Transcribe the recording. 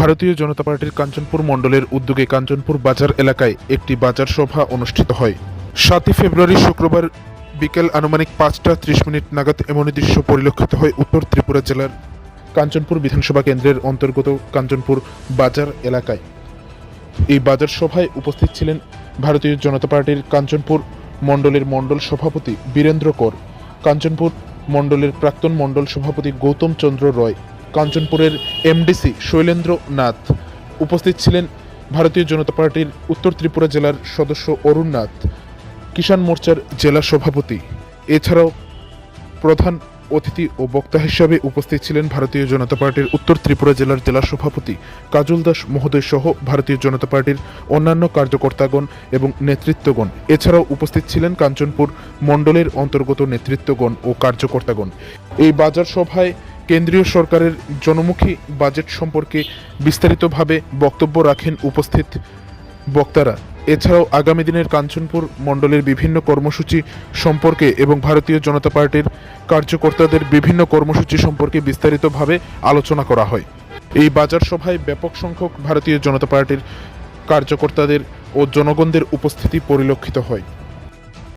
ভারতীয় জনতা পার্টির কাঞ্চনপুর মণ্ডলের উদ্যোগে কাঞ্চনপুর বাজার এলাকায় একটি বাজার সভা অনুষ্ঠিত হয়। সাতই ফেব্রুয়ারি শুক্রবার বিকেল আনুমানিক পাঁচটা ত্রিশ মিনিট নাগাদ এমনই দৃশ্য পরিলক্ষিত হয় উত্তর ত্রিপুরা জেলার কাঞ্চনপুর বিধানসভা কেন্দ্রের অন্তর্গত কাঞ্চনপুর বাজার এলাকায়। এই বাজার সভায় উপস্থিত ছিলেন ভারতীয় জনতা পার্টির কাঞ্চনপুর মণ্ডলের মণ্ডল সভাপতি বীরেন্দ্র কর, কাঞ্চনপুর মণ্ডলের প্রাক্তন মণ্ডল সভাপতি গৌতম চন্দ্র রয় কাঞ্চনপুরের এমডিসি শৈলেন্দ্র নাথ উপস্থিত ছিলেন ভারতীয় জনতা পার্টির উত্তর ত্রিপুরা জেলার সদস্য অরুণ নাথ কিষাণ মোর্চার জেলা সভাপতি। এছাড়াও প্রধান অতিথি ও বক্তা হিসাবে উপস্থিত ছিলেন ভারতীয় জনতা পার্টির উত্তর ত্রিপুরা জেলার জেলা সভাপতি কাজল দাস মহোদয় সহ ভারতীয় জনতা পার্টির অন্যান্য কার্যকর্তাগণ এবং নেতৃত্বগণ। এছাড়াও উপস্থিত ছিলেন কাঞ্চনপুর মণ্ডলের অন্তর্গত নেতৃত্বগণ ও কার্যকর্তাগণ। এই বাজার সভায় কেন্দ্রীয় সরকারের জনমুখী বাজেট সম্পর্কে বিস্তারিতভাবে বক্তব্য রাখেন উপস্থিত বক্তারা। এছাড়াও আগামী দিনের কাঞ্চনপুর মণ্ডলের বিভিন্ন কর্মসূচি সম্পর্কে এবং ভারতীয় জনতা পার্টির কার্যকর্তাদের বিভিন্ন কর্মসূচি সম্পর্কে বিস্তারিতভাবে আলোচনা করা হয়। এই বাজার সভায় ব্যাপক সংখ্যক ভারতীয় জনতা পার্টির কার্যকর্তাদের ও জনগণদের উপস্থিতি পরিলক্ষিত হয়।